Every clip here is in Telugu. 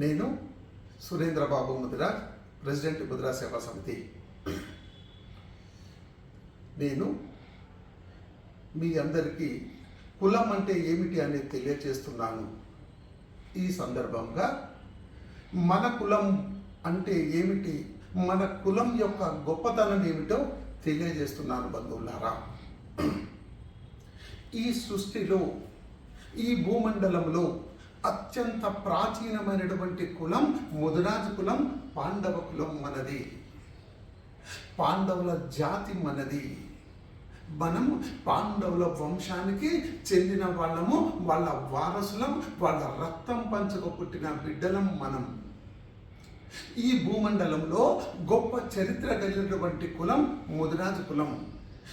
నేను సురేంద్రబాబు ముదిరాజ్ ప్రెసిడెంట్ ముదిరా సేవా సమితి. నేను మీ అందరికీ కులం అంటే ఏమిటి అనేది తెలియజేస్తున్నాను ఈ సందర్భంగా మన కులం అంటే ఏమిటి మన కులం యొక్క గొప్పతనం ఏమిటో తెలియజేస్తున్నాను బంధువులారా. ఈ సృష్టిలో ఈ భూమండలంలో అత్యంత ప్రాచీనమైనటువంటి కులం ముదురాజు కులం పాండవ కులం మనది. పాండవుల జాతి మనది. మనం పాండవుల వంశానికి చెందిన వాళ్ళము వాళ్ళ వారసులం వాళ్ళ రక్తం పంచక పుట్టిన బిడ్డలం మనం. ఈ భూమండలంలో గొప్ప చరిత్ర కలిగినటువంటి కులం ముదిరాజు కులం.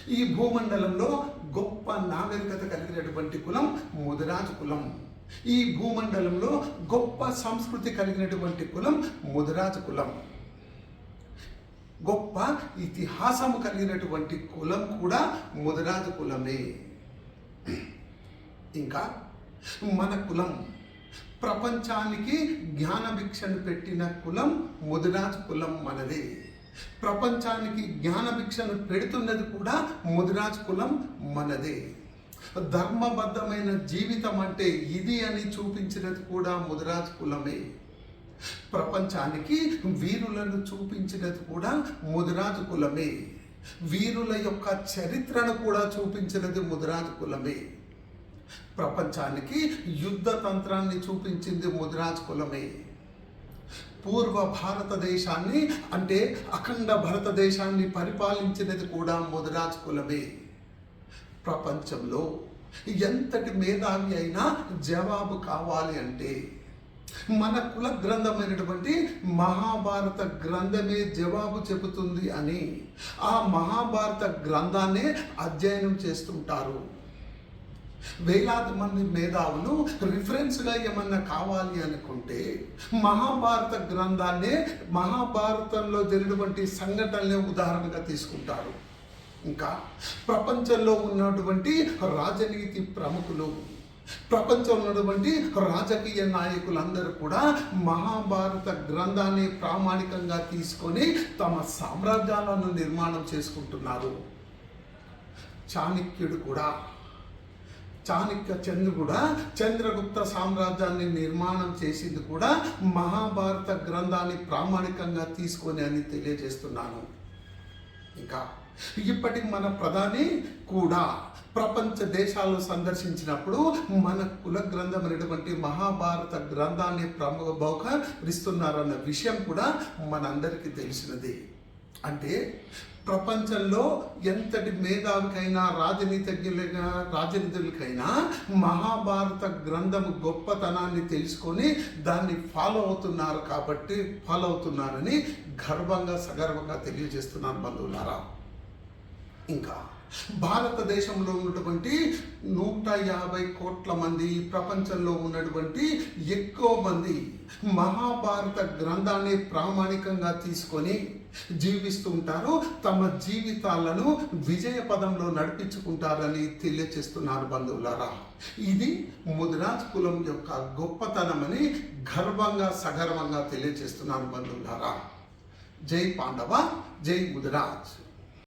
ఈ భూమండలంలో గొప్ప నాగరికత కలిగినటువంటి కులం ముదిరాజు కులం. ఈ భూమండలంలో గొప్ప సంస్కృతి కలిగినటువంటి కులం ముదిరాజు కులం. గొప్ప ఇతిహాసము కలిగినటువంటి కులం కూడా ముదిరాజు కులమే. ఇంకా మన కులం ప్రపంచానికి జ్ఞాన భిక్షను పెట్టిన కులం ముదిరాజు కులం మనదే. ప్రపంచానికి జ్ఞాన భిక్షను పెడుతున్నది కూడా ముదిరాజు కులం మనదే. ధర్మబద్ధమైన జీవితం అంటే ఇది అని చూపించినది కూడా ముదిరాజ్ కులమే. ప్రపంచానికి వీరులను చూపించినది కూడా ముదిరాజు కులమే. వీరుల యొక్క చరిత్రను కూడా చూపించినది ముదిరాజు కులమే. ప్రపంచానికి యుద్ధ తంత్రాన్ని చూపించింది ముదిరాజ్ కులమే. పూర్వ భారతదేశాన్ని అంటే అఖండ భారతదేశాన్ని పరిపాలించినది కూడా ముదిరాజ్ కులమే. ప్రపంచంలో ఎంతటి మేధావి అయినా జవాబు కావాలి అంటే మన కుల గ్రంథమైనటువంటి మహాభారత గ్రంథమే జవాబు చెబుతుంది అని ఆ మహాభారత గ్రంథాన్నే అధ్యయనం చేస్తుంటారు. వేలాది మంది మేధావులు రిఫరెన్స్గా ఏమన్నా కావాలి అనుకుంటే మహాభారత గ్రంథాన్నే మహాభారతంలో జరిగినటువంటి సంఘటనలే ఉదాహరణగా తీసుకుంటారు. ఇంకా ప్రపంచంలో ఉన్నటువంటి రాజనీతి ప్రముఖులు ప్రపంచంలో ఉన్నటువంటి రాజకీయ నాయకులందరూ కూడా మహాభారత గ్రంథాన్ని ప్రామాణికంగా తీసుకొని తమ సామ్రాజ్యాలను నిర్మాణం చేసుకుంటున్నారు. చాణక్యుడు కూడా చాణక్య చంద్రు కూడా చంద్రగుప్త సామ్రాజ్యాన్ని నిర్మాణం చేసింది కూడా మహాభారత గ్రంథాన్ని ప్రామాణికంగా తీసుకొని అని తెలియజేస్తున్నాను. ఇంకా ఇప్పటికి మన ప్రధాని కూడా ప్రపంచ దేశాలు సందర్శించినప్పుడు మన కుల గ్రంథం అనేటువంటి మహాభారత గ్రంథాన్ని ప్రముఖ విషయం కూడా మనందరికీ తెలిసినది. అంటే ప్రపంచంలో ఎంతటి మేధావికైనా రాజనీతిజ్ఞులైనా రాజనీతులకైనా మహాభారత గ్రంథం గొప్పతనాన్ని తెలుసుకొని దాన్ని ఫాలో అవుతున్నారు కాబట్టి ఫాలో అవుతున్నారని గర్వంగా సగర్వంగా తెలియజేస్తున్నారు బంధువులారా. ఇంకా భారతదేశంలో ఉన్నటువంటి నూట యాభై కోట్ల మంది ప్రపంచంలో ఉన్నటువంటి ఎక్కువ మంది మహాభారత గ్రంథాన్ని ప్రామాణికంగా తీసుకొని జీవిస్తూ ఉంటారు. తమ జీవితాలను విజయ పదంలో నడిపించుకుంటారని తెలియచేస్తున్నారు బంధువులారా. ఇది ముదిరాజ్ కులం యొక్క గొప్పతనమని గర్వంగా సగర్వంగా తెలియజేస్తున్నారు బంధువులారా. జై పాండవ జై ముదిరాజ్.